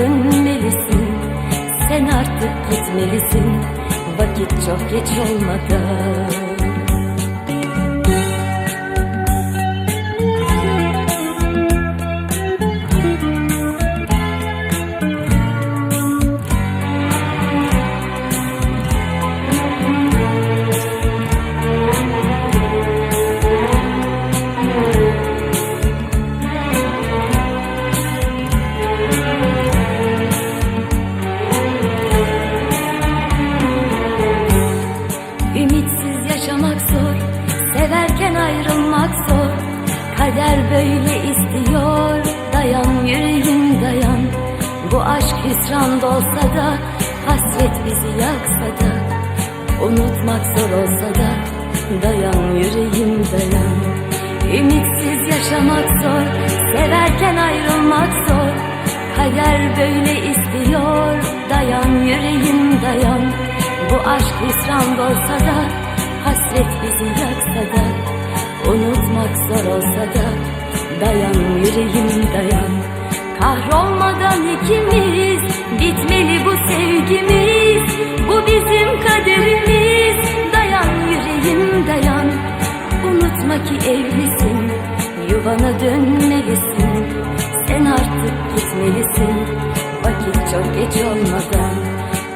dönmelisin. Sen artık gitmelisin. Vakit çok geç olmadan Severken ayrılmak zor. Kader böyle istiyor. Dayan yüreğim dayan. Bu aşk hüsran olsa da Hasret bizi yaksa da Unutmak zor olsa da. Dayan yüreğim dayan. Ümitsiz yaşamak zor. Severken ayrılmak zor. Kader böyle istiyor. Dayan yüreğim dayan. Bu aşk hüsran olsa da Hasret bizi yaksa da Unutmak zor olsa da Dayan yüreğim dayan. Kahrolmadan ikimiz Bitmeli bu sevgimiz. Bu bizim kaderimiz. Dayan yüreğim dayan. Unutma ki evlisin Yuvana dönmelisin. Sen artık gitmelisin Vakit çok geç olmadan.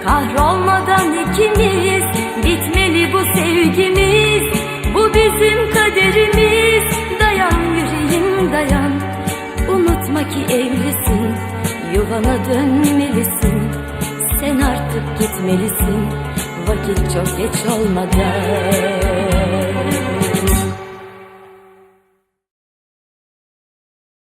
Kahrolmadan Yuvana dönmelisin Sen artık gitmelisin. Vakit çok geç olmadan